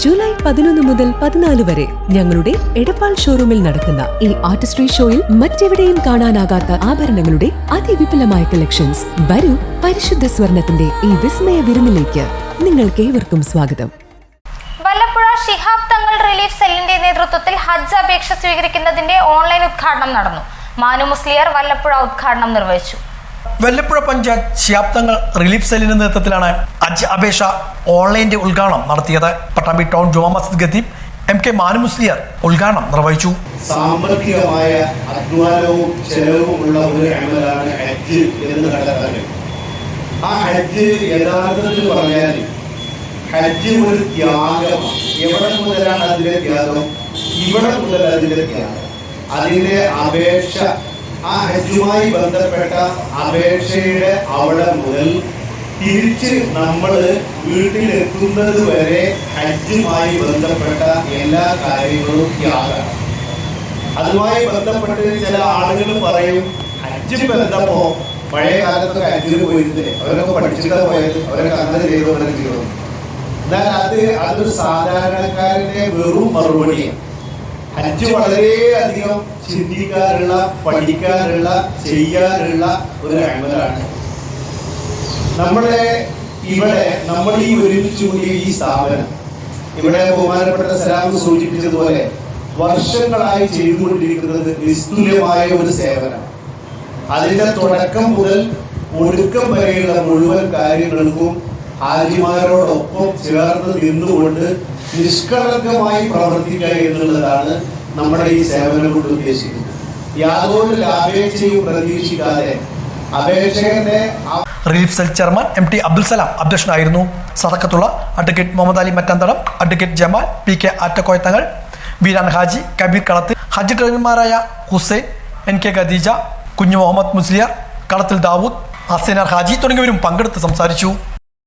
July പതിനൊന്ന് മുതൽ പതിനാല് വരെ ഞങ്ങളുടെ എടപ്പാൾ ഷോറൂമിൽ നടക്കുന്ന ഈ ആർട്ടിസ്ട്രി ഷോയിൽ മറ്റെവിടെയും കാണാനാകാത്ത ആഭരണങ്ങളുടെ അതിവിപുലമായ കളക്ഷൻസ് വരൂ പരിശുദ്ധ സ്വർണത്തിന്റെ ഈ വിസ്മയ വിരുന്നിലേക്ക് നിങ്ങൾക്ക് ഏവർക്കും സ്വാഗതം. വല്ലപ്പുഴ ശിഹാബ് തങ്ങൾ റിലീഫ് സെല്ലിന്റെ നേതൃത്വത്തിൽ ഹജ്ജ് അപേക്ഷ സ്വീകരിക്കുന്നതിന്റെ ഓൺലൈൻ ഉദ്ഘാടനം നടന്നു. മാനു മുസ്ലിയർ വല്ലപ്പുഴ ഉദ്ഘാടനം നിർവഹിച്ചു. വെല്ലപ്പുഴ പഞ്ചായത്ത് ശ്യാപ്തങ്ങൾ റിലീഫ് സെല്ലിന്റെ നേതൃത്വത്തിലാണ് അജ് അപേക്ഷ ഓൺലൈന്റെ ഉദ്ഘാടനം നടത്തിയത്. പട്ടാമ്പി ടൗൺ ജുമാ മസ്ജിദ് ഖത്തീബ് എം കെ മാനുമുസ്ലിയർ ഉദ്ഘാടനം നിർവഹിച്ചു. സാമ്പത്തികമായ അധ്വാനവും ചെലവും ഉള്ള ഒരു അമലാണ് ഹജ്ജ് എന്ന് കണ്ടെത്താൻ ആ ഹജ്ജ് യഥാർത്ഥത്തിൽ പറഞ്ഞാൽ ഹജ്ജ് ഒരു ത്യാഗമാണ്. എവിടെ മുതലാണ് അതിന്റെ ത്യാഗം? ഇവിടെ മുതൽ അതിന്റെ ത്യാഗം. അതിന്റെ അപേക്ഷ ആ ഹജ്ജുമായി ബന്ധപ്പെട്ട അപേക്ഷയുടെ അവിടെ മുതൽ തിരിച്ച് നമ്മൾ വീട്ടിലെത്തുന്നത് വരെ ഹജ്ജുമായി ബന്ധപ്പെട്ട എല്ലാ കാര്യങ്ങളും ത്യാഗമാണ് അതുമായി ബന്ധപ്പെട്ട് ചില ആളുകൾ പറയും ഹജ്ജ് ബന്ധമോ പഴയ കാലത്തൊക്കെ ഹജ്ജിന് പോയിരുന്നില്ലേ? അവരൊക്കെ പഠിച്ചിട്ടാണ് പോയത് അവരൊക്കെ അങ്ങനെ ചെയ്തു ചെയ്തു എന്നാൽ അത് അതൊരു സാധാരണക്കാരന്റെ വെറും മറുപടിയാണ്. ഹജ്ജ് വളരെയധികം ചിന്തിക്കാറുള്ള പഠിക്കാറുള്ള ചെയ്യാറുള്ള ഒരു അമലാണ് നമ്മളെ ഇവിടെ നമ്മൾ ഈ ഒരുമിച്ച് കൂടിയ ഈ സ്ഥാപനം ഇവിടെ ബഹുമാനപ്പെട്ട സലാം സൂചിപ്പിച്ചതുപോലെ വർഷങ്ങളായി ചെയ്തുകൊണ്ടിരിക്കുന്നത് നിസ്തുല്യമായ ഒരു സേവനം അതിന്റെ തുടക്കം മുതൽ ഒടുക്കം വരെയുള്ള മുഴുവൻ കാര്യങ്ങൾക്കും ഹാജിമാരോടൊപ്പം ചേർന്ന് നിന്നുകൊണ്ട് നിഷ്കളങ്കമായി പ്രവർത്തിക്കുക എന്നുള്ളതാണ് നമ്മുടെ ഈ സേവനം കൊണ്ട് ഉദ്ദേശിക്കുന്നത്. യാതൊരു ലാഭേച്ഛയും പ്രതീക്ഷിക്കാതെ അപേക്ഷകന്റെ relief cell chairman M T Abdul Salam അധ്യക്ഷനായിരുന്നു. Sadakathulla advocate Muhammad Ali Mattanthadam advocate Jamal P K Attakoya Thangal Veeran Haji Kabeer Kalathil ഹജ്ജ് ട്രെയിനർമാരായ ഹുസൈൻ എൻ കെ ഖദീജ കുഞ്ഞു മുഹമ്മദ് മുസ്ലിയാർ കളത്തിൽ ദാവൂദ് ഹസൈനർ ഹാജി തുടങ്ങിയവരും പങ്കെടുത്ത് സംസാരിച്ചു.